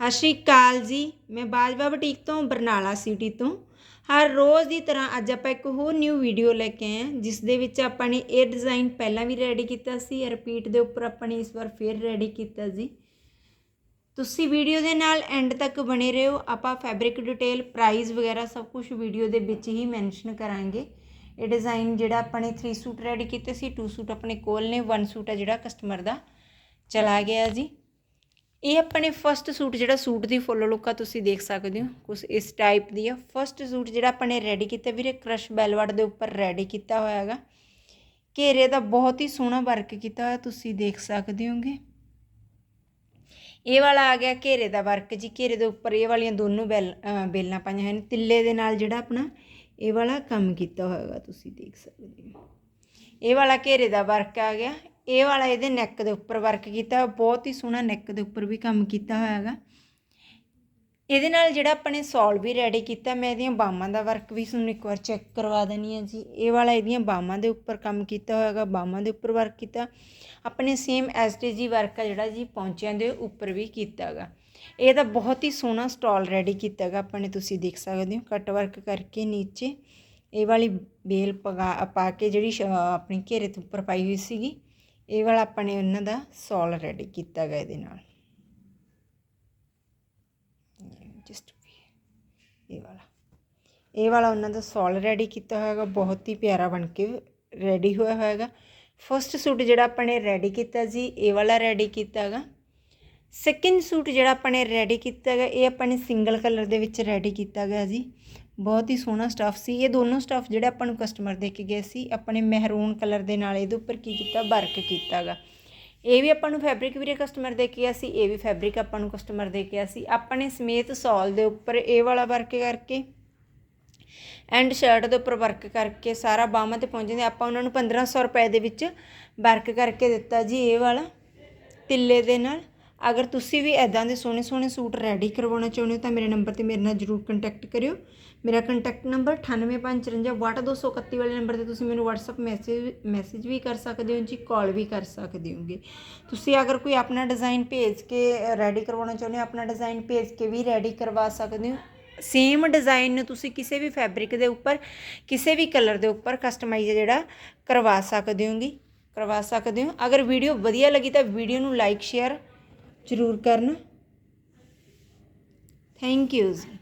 ਸਤਿ ਸ਼੍ਰੀ ਅਕਾਲ ਜੀ। ਮੈਂ ਬਾਜਵਾ ਬੁਟੀਕ ਤੋਂ, ਬਰਨਾਲਾ ਸਿਟੀ ਤੋਂ। ਹਰ ਰੋਜ਼ ਦੀ ਤਰ੍ਹਾਂ ਅੱਜ ਆਪਾਂ ਇੱਕ ਹੋਰ ਨਿਊ ਵੀਡੀਓ ਲੈ ਕੇ ਆਏ ਹਾਂ ਜਿਸ ਦੇ ਵਿੱਚ ਆਪਾਂ ਨੇ ਇਹ ਡਿਜ਼ਾਈਨ ਪਹਿਲਾਂ ਵੀ ਰੈਡੀ ਕੀਤਾ ਸੀ ਰਿਪੀਟ ਦੇ ਉੱਪਰ ਆਪਾਂ ਨੇ ਇਸ ਵਾਰ ਫੇਰ ਰੈਡੀ ਕੀਤਾ ਜੀ। ਤੁਸੀਂ ਵੀਡੀਓ ਦੇ ਨਾਲ ਐਂਡ ਤੱਕ ਬਣੇ ਰਹੋ। ਆਪਾਂ ਫੈਬਰਿਕ ਡਿਟੇਲ ਪ੍ਰਾਈਸ ਵਗੈਰਾ ਸਭ ਕੁਝ ਵੀਡੀਓ ਦੇ ਵਿੱਚ ਹੀ ਮੈਂਸ਼ਨ ਕਰਾਂਗੇ। ਇਹ ਡਿਜ਼ਾਈਨ ਜਿਹੜਾ ਆਪਾਂ ਨੇ 3 ਸੂਟ ਰੈਡੀ ਕੀਤੇ ਸੀ 2 ਸੂਟ ਆਪਣੇ ਕੋਲ ਨੇ 1 ਸੂਟ ਆ ਜਿਹੜਾ ਕਸਟਮਰ ਦਾ। ਚਲਾ ਗਿਆ ਜੀ। ਇਹ ਆਪਣੇ ਫਰਸਟ ਸੂਟ ਜਿਹੜਾ ਸੂਟ ਦੀ ਫੁੱਲ ਲੁੱਕ ਆ ਤੁਸੀਂ ਦੇਖ ਸਕਦੇ ਹੋ। ਕੁਝ ਇਸ ਟਾਈਪ ਦੀ ਆ। ਫਰਸਟ ਸੂਟ ਜਿਹੜਾ ਆਪਾਂ ਨੇ ਰੈਡੀ ਕੀਤਾ ਵੀਰੇ, ਕ੍ਰਸ਼ ਬੈਲਵਟ ਦੇ ਉੱਪਰ ਰੈਡੀ ਕੀਤਾ ਹੋਇਆ ਹੈਗਾ। ਘੇਰੇ ਦਾ ਬਹੁਤ ਹੀ ਸੋਹਣਾ ਵਰਕ ਕੀਤਾ ਹੋਇਆ, ਤੁਸੀਂ ਦੇਖ ਸਕਦੇ ਹੋਗੇ। ਇਹ ਵਾਲਾ ਆ ਗਿਆ ਘੇਰੇ ਦਾ ਵਰਕ ਜੀ। ਘੇਰੇ ਦੇ ਉੱਪਰ ਇਹ ਵਾਲੀਆਂ ਦੋਨੋਂ ਬੈਲ ਬੇਲਾਂ ਪਾਈਆਂ ਹਨ ਤਿੱਲੇ ਦੇ ਨਾਲ ਜਿਹੜਾ ਆਪਣਾ ਇਹ ਵਾਲਾ ਕੰਮ ਕੀਤਾ ਹੋਇਆ ਹੋਇਆਗਾ ਤੁਸੀਂ ਦੇਖ ਸਕਦੇ ਹੋ। ਇਹ ਵਾਲਾ ਘੇਰੇ ਦਾ ਵਰਕ ਆ ਗਿਆ। ਇਹ ਵਾਲਾ ਇਹਦੇ ਨੈਕ ਦੇ ਉੱਪਰ ਵਰਕ ਕੀਤਾ ਬਹੁਤ ਹੀ ਸੋਹਣਾ ਨੈਕ ਦੇ ਉੱਪਰ ਵੀ ਕੰਮ ਕੀਤਾ ਹੋਇਆ ਹੈਗਾ। ਇਹਦੇ ਨਾਲ ਜਿਹੜਾ ਆਪਾਂ ਨੇ ਸੌਲ ਵੀ ਰੈਡੀ ਕੀਤਾ, ਮੈਂ ਇਹਦੀਆਂ ਬਾਹਾਂ ਦਾ ਵਰਕ ਵੀ ਤੁਹਾਨੂੰ ਇੱਕ ਵਾਰ ਚੈੱਕ ਕਰਵਾ ਦਨੀ ਆ ਜੀ। ਇਹ ਵਾਲਾ ਇਹਦੀਆਂ ਬਾਹਾਂ ਦੇ ਉੱਪਰ ਕੰਮ ਕੀਤਾ ਹੋਇਆਗਾ ਬਾਹਾਂ ਦੇ ਉੱਪਰ ਵਰਕ ਕੀਤਾ। ਆਪਣੇ ਸੇਮ ਐਸਟੀਜੀ ਵਰਕ ਆ ਜਿਹੜਾ ਜੀ, ਪੌਂਚਿਆਂ ਦੇ ਉੱਪਰ ਵੀ ਕੀਤਾਗਾ ਇਹ ਤਾਂ ਬਹੁਤ ਹੀ ਸੋਹਣਾ ਸਟਾਲ ਰੈਡੀ ਕੀਤਾਗਾ ਆਪਾਂ ਨੇ ਤੁਸੀਂ ਦੇਖ ਸਕਦੇ ਹੋ ਕੱਟ ਵਰਕ ਕਰਕੇ ਨੀਚੇ। ਇਹ ਵਾਲੀ ਬੇਲ ਪਗਾ ਪਾ ਕੇ ਜਿਹੜੀ ਆਪਣੀ ਘੇਰੇ ਤੋਂ ਉੱਪਰ ਪਾਈ ਹੋਈ ਸੀਗੀ, ਇਹ ਵਾਲਾ ਆਪਾਂ ਨੇ ਉਹਨਾਂ ਦਾ ਸੋਲ ਰੈਡੀ ਕੀਤਾ ਗਾ ਇਹਦੇ ਨਾਲ। ਜਸਟ ਇਹ ਵਾਲਾ। ਇਹ ਵਾਲਾ ਉਹਨਾਂ ਦਾ ਸੋਲ ਰੈਡੀ ਕੀਤਾ ਹੋਇਆਗਾ ਬਹੁਤ ਹੀ ਪਿਆਰਾ ਬਣ ਕੇ ਰੈਡੀ ਹੋਇਆ ਹੋਇਆਗਾ ਫਸਟ ਸੂਟ ਜਿਹੜਾ ਆਪਾਂ ਨੇ ਰੈਡੀ ਕੀਤਾ ਜੀ ਇਹ ਵਾਲਾ ਰੈਡੀ ਕੀਤਾ ਹੈਗਾ ਸੈਕਿੰਡ ਸੂਟ ਜਿਹੜਾ ਆਪਾਂ ਨੇ ਰੈਡੀ ਕੀਤਾ ਹੈਗਾ ਇਹ ਆਪਾਂ ਨੇ ਸਿੰਗਲ ਕਲਰ ਦੇ ਵਿੱਚ ਰੈਡੀ ਕੀਤਾ ਗਿਆ ਜੀ। ਬਹੁਤ ਹੀ ਸੋਹਣਾ ਸਟੱਫ ਸੀ। ਇਹ ਦੋਨੋਂ ਸਟੱਫ ਜਿਹੜੇ ਆਪਾਂ ਨੂੰ ਕਸਟਮਰ ਦੇ ਕੇ ਗਏ ਸੀ, ਆਪਣੇ ਮਹਿਰੂਨ ਕਲਰ ਦੇ ਨਾਲ ਇਹਦੇ ਉੱਪਰ ਕੀ ਕੀਤਾ ਵਰਕ ਕੀਤਾਗਾ ਇਹ ਵੀ ਆਪਾਂ ਨੂੰ ਫੈਬਰਿਕ ਵੀਰੇ ਕਸਟਮਰ ਦੇ ਕੇ ਗਿਆ ਸੀ, ਇਹ ਵੀ ਫੈਬਰਿਕ ਆਪਾਂ ਨੂੰ ਕਸਟਮਰ ਦੇ ਕੇ ਗਿਆ ਸੀ। ਆਪਣੇ ਸਮੇਤ ਸੌਲ ਦੇ ਉੱਪਰ ਇਹ ਵਾਲਾ ਵਰਕ ਕਰਕੇ ਐਂਡ ਸ਼ਰਟ ਦੇ ਉੱਪਰ ਵਰਕ ਕਰਕੇ ਸਾਰਾ ਬਾਹਾਂ ਤੇ ਪਹੁੰਚਦੇ ਆਪਾਂ ਉਹਨਾਂ ਨੂੰ 1500 ਰੁਪਏ ਦੇ ਵਿੱਚ ਵਰਕ ਕਰਕੇ ਦਿੱਤਾ ਜੀ ਇਹ ਵਾਲਾ। ਤਿੱਲੇ ਦੇ ਨਾਲ। ਅਗਰ ਤੁਸੀਂ ਵੀ ਐਦਾਂ ਦੇ ਸੋਹਣੇ ਸੋਹਣੇ ਸੂਟ ਰੈਡੀ ਕਰਵਾਉਣਾ ਚਾਹੁੰਦੇ ਹੋ ਤਾਂ ਮੇਰੇ ਨੰਬਰ ਤੇ ਮੇਰੇ ਨਾਲ ਜਰੂਰ ਕੰਟੈਕਟ ਕਰਿਓ। ਮੇਰਾ ਕੰਟੈਕਟ ਨੰਬਰ 985452 ਵਾਲੇ ਨੰਬਰ ਤੇ ਤੁਸੀਂ ਮੈਨੂੰ WhatsApp ਮੈਸੇਜ ਮੈਸੇਜ ਵੀ ਕਰ ਸਕਦੇ ਹੋ ਜੀ ਕਾਲ ਵੀ ਕਰ ਸਕਦੇ ਹੋਗੇ। ਤੁਸੀਂ ਅਗਰ ਕੋਈ ਆਪਣਾ ਡਿਜ਼ਾਈਨ ਭੇਜ ਕੇ ਰੈਡੀ ਕਰਵਾਉਣਾ ਚਾਹੁੰਦੇ ਹੋ, ਆਪਣਾ ਡਿਜ਼ਾਈਨ ਭੇਜ ਕੇ ਵੀ ਰੈਡੀ ਕਰਵਾ ਸਕਦੇ ਹੋ। ਸੇਮ ਡਿਜ਼ਾਈਨ ਨੂੰ ਤੁਸੀਂ ਕਿਸੇ ਵੀ ਫੈਬਰਿਕ ਦੇ ਉੱਪਰ, ਕਿਸੇ ਵੀ ਕਲਰ ਦੇ ਉੱਪਰ ਕਸਟਮਾਈਜ਼ ਜਿਹੜਾ ਕਰਵਾ ਸਕਦੇ ਹੋਗੇ, ਕਰਵਾ ਸਕਦੇ ਹੋ। ਅਗਰ ਵੀਡੀਓ ਵਧੀਆ ਲੱਗੀ ਤਾਂ ਵੀਡੀਓ ਨੂੰ ਲਾਈਕ ਸ਼ੇਅਰ ਜ਼ਰੂਰ ਕਰਨਾ। ਥੈਂਕ ਯੂ ਜੀ